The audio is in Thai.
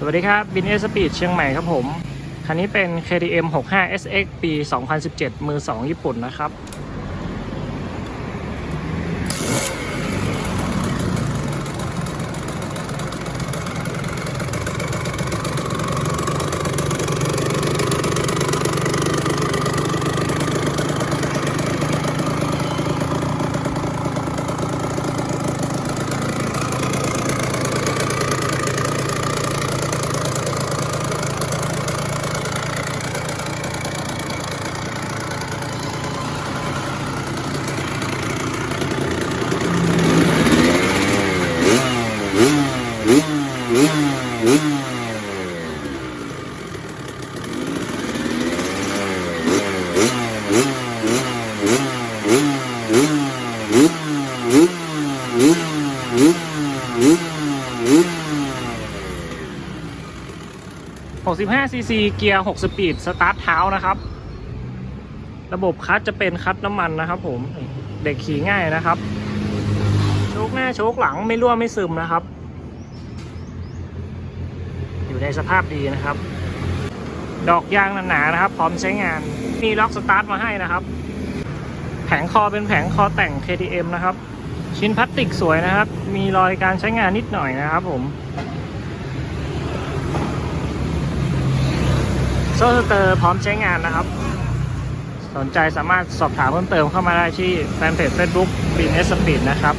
สวัสดีครับบินเอสปีดเชียงใหม่ครับผม คันนี้เป็น KTM 65 SX ปี 2017 มือ 2 ญี่ปุ่นนะครับ 65 cc เกียร์ 6 สปีด สตาร์ทเท้านะครับ ระบบคัสจะเป็นคัสน้ำมันนะครับผม เด็กขี่ง่ายนะครับ โชคหน้าโชคหลังไม่รั่วไม่ซึมนะครับ อยู่ในสภาพดีนะครับ ดอกยางหนาๆนะครับ พร้อมใช้งาน มีล็อกสตาร์ทมาให้นะครับ แผงคอเป็นแผงคอแต่ง KTM นะครับ ชิ้นพลาสติกสวยนะครับ มีรอยการใช้งานนิดหน่อยนะครับผมโซ่สเตอร์พร้อมใช้งานนะครับ สนใจสามารถสอบถามเพิ่มเติมเข้ามาได้ที่แฟนเพจ Facebook บินเอสปีดนะครับ